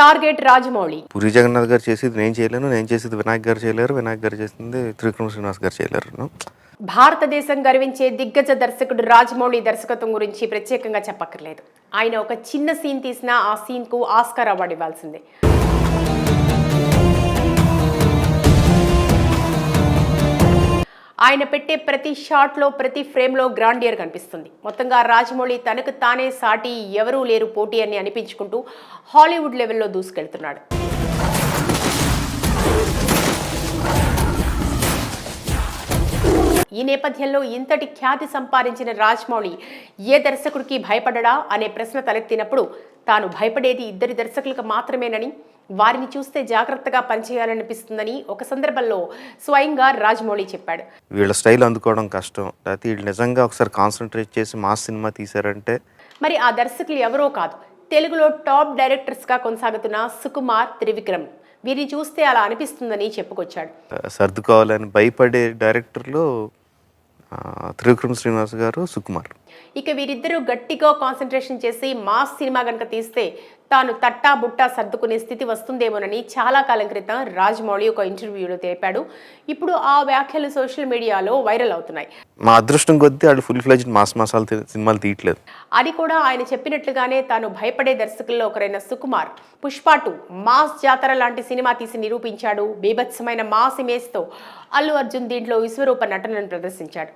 Target Rajamouli. Puri Jagannadh గారు చేసేది నేను చేయలేను నేను చేసేది వినాయక్ గారు చేయలేరు వినాయక్ గారు చేసింది త్రివిక్రమ శ్రీనివాస్ గారు చేయలేరు. భారతదేశం గర్వించే దిగ్గజ దర్శకుడు రాజమౌళి దర్శకత్వం గురించి ప్రత్యేకంగా చెప్పక్కర్లేదు. ఆయన ఒక చిన్న సీన్ తీసినా ఆ సీన్కు ఆస్కార్ అవార్డు ఇవ్వాల్సిందే. ఆయన పెట్టే ప్రతి షాట్లో ప్రతి ఫ్రేమ్లో గ్రాండియర్ కనిపిస్తుంది. మొత్తంగా రాజమౌళి తనకు తానే సాటి ఎవరూ లేరు పోటీ అని అనిపించుకుంటూ హాలీవుడ్ లెవెల్లో దూసుకెళ్తున్నాడు. ఈ నేపథ్యంలో ఇంతటి ఖ్యాతి సంపాదించిన రాజమౌళి ఏ దర్శకుడికి భయపడడా అనే ప్రశ్న తలెత్తినప్పుడు తాను భయపడేది ఇద్దరి దర్శకులకు మాత్రమేనని వారిని చూస్తే జాగ్రత్తగా పనిచేయాలనిపిస్తుందని ఒక సందర్భంలో స్వయంగా రాజమౌళి చెప్పాడు. వీళ్ళ స్టైల్ అందుకోవడం కష్టం. లేకపోతే వీళ్ళు నిజంగా ఒకసారి కాన్సన్ట్రేట్ చేసి మాస్ సినిమా తీశారంటే? మరి ఆ దర్శకులు ఎవరో కాదు. తెలుగులో టాప్ డైరెక్టర్స్గా కొనసాగుతున్న సుకుమార్ త్రివిక్రమ్. వీరిని చూస్తే అలా అనిపిస్తుందని చెప్పుకొచ్చాడు. సర్దుకోవాలని భయపడే డైరెక్టర్లు త్రివిక్రమ శ్రీనివాస్ గారు సుకుమార్. ఇక వీరిద్దరూ గట్టిగా కాన్సన్ట్రేషన్ చేసి మాస్ సినిమా కనుక తీస్తే తాను తట్టా బుట్టా సర్దుకునే స్థితి వస్తుందేమోనని చాలా కాలం క్రితం రాజమౌళి ఒక ఇంటర్వ్యూలో తెలిపాడు. ఇప్పుడు ఆ వ్యాఖ్యలు సోషల్ మీడియాలో వైరల్ అవుతున్నాయి. మా అదృష్టం కొద్దీ వాళ్ళు ఫుల్ ఫ్లెజ్ మాస్ మసాలా సినిమాలు తీయట్లేదు. అది కూడా ఆయన చెప్పినట్లుగానే తాను భయపడే దర్శకుల్లో ఒకరైన సుకుమార్. పుష్ప టూ మాస్ జాతర లాంటి సినిమా తీసి నిరూపించాడు. బీభత్సమైన మాస్ ఇమేజ్తో అల్లు అర్జున్ దీంట్లో విశ్వరూప నటనను ప్రదర్శించాడు.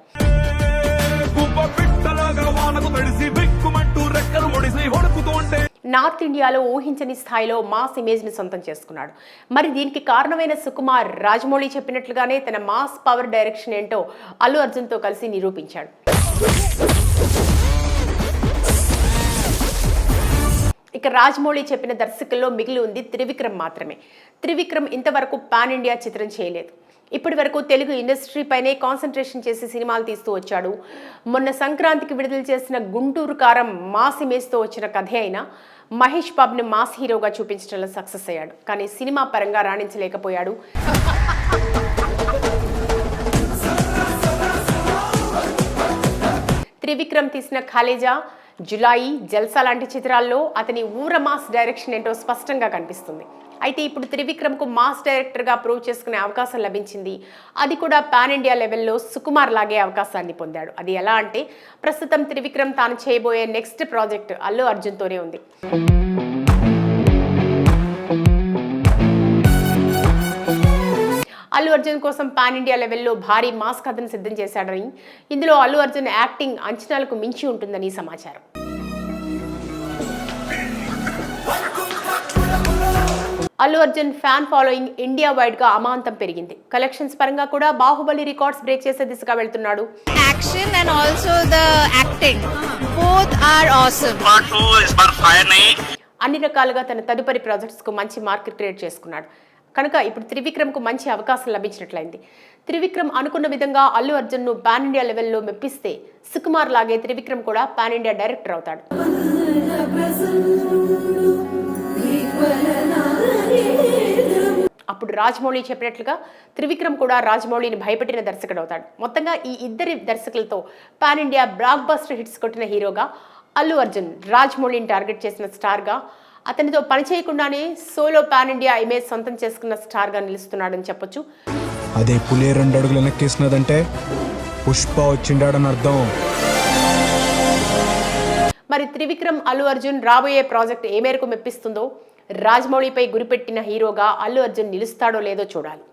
నార్త్ ఇండియాలో ఊహించని స్థాయిలో మాస్ ఇమేజ్ని సొంతం చేసుకున్నాడు. మరి దీనికి కారణమైన సుకుమార్ రాజమౌళి చెప్పినట్లుగానే తన మాస్ పవర్ డైరెక్షన్ ఏంటో అల్లు అర్జున్తో కలిసి నిరూపించాడు. ఇక రాజమౌళి చెప్పిన దర్శకుల్లో మిగిలి ఉంది త్రివిక్రమ్ మాత్రమే. త్రివిక్రమ్ ఇంతవరకు పాన్ ఇండియా చిత్రం చేయలేదు. ఇప్పటి వరకు తెలుగు ఇండస్ట్రీ పైనే కాన్సన్ట్రేషన్ చేసి సినిమాలు తీస్తూ వచ్చాడు. మొన్న సంక్రాంతికి విడుదల చేసిన గుంటూరు కారం మాస్ ఇమేజ్తో వచ్చిన కథే అయినా మహేష్ బాబుని మాస్ హీరోగా చూపించడంలో సక్సెస్ అయ్యాడు. కానీ సినిమా పరంగా రాణించలేకపోయాడు. త్రివిక్రమ్ తీసిన ఖాళీజా జులాయి జల్సా లాంటి చిత్రాల్లో అతని ఊర మాస్ డైరెక్షన్ ఏంటో స్పష్టంగా కనిపిస్తుంది. అయితే ఇప్పుడు త్రివిక్రమ్కు మాస్ డైరెక్టర్గా ప్రూవ్ చేసుకునే అవకాశం లభించింది. అది కూడా పాన్ ఇండియా లెవెల్లో సుకుమార్ లాగే అవకాశాన్ని పొందాడు. అది ఎలా అంటే ప్రస్తుతం త్రివిక్రమ్ తాను చేయబోయే నెక్స్ట్ ప్రాజెక్ట్ అల్లు అర్జున్తోనే ఉంది. అల్లు అర్జున్ కోసం పాన్ ఇండియా లెవెల్లో భారీ మాస్ కథను సిద్ధం చేశాడని ఇందులో అల్లు అర్జున్ యాక్టింగ్ అంచనాలకు మించి ఉంటుందని సమాచారం Allu Arjun fan following India వైడ్గా అమాంతం పెరిగింది కలెక్షన్స్ పరంగా కూడా బాహుబలి రికార్డ్స్ బ్రేక్ చేసే దిశగా వెళ్తున్నాడు action and also the acting. Both are awesome. part two is for fire nahi అన్ని రకాలుగా తన తదుపరి ప్రాజెక్ట్స్కు మంచి మార్కెట్ క్రియేట్ చేసుకున్నాడు కనుక ఇప్పుడు త్రివిక్రమ్కు మంచి అవకాశం లభించినట్లయింది. త్రివిక్రమ్ అనుకున్న విధంగా అల్లు అర్జున్ను పాన్ ఇండియా లెవెల్లో మెప్పిస్తే సుకుమార్ లాగే త్రివిక్రమ్ కూడా పాన్ ఇండియా డైరెక్టర్ అవుతాడు. అప్పుడు రాజమౌళి చెప్పినట్లుగా త్రివిక్రమ్ కూడా రాజమౌళిని భయపెట్టిన దర్శకుడు అవుతాడు. మొత్తంగా ఈ ఇద్దరి దర్శకులతో pan India blockbuster hits కొట్టిన హీరోగా అల్లు అర్జున్ రాజమౌళిని టార్గెట్ చేసిన స్టార్గా అతనితో పనిచేయకుండానే సోలో పాన్ ఇండియా ఇమేజ్ సొంతం చేసుకున్న స్టార్గా నిలుస్తున్నాడని చెప్పొచ్చు. అదే పులి రెండు అడుగులు వెనక్కేసినదంటే పుష్ప వచ్చిండాడని అర్థం. మరి త్రివిక్రమ్ అల్లు అర్జున్ రాబోయే ప్రాజెక్ట్ ఏ మేరకు మెప్పిస్తుందో రాజమౌళిపై గురిపెట్టిన హీరోగా అల్లు అర్జున్ నిలుస్తాడో లేదో చూడాలి.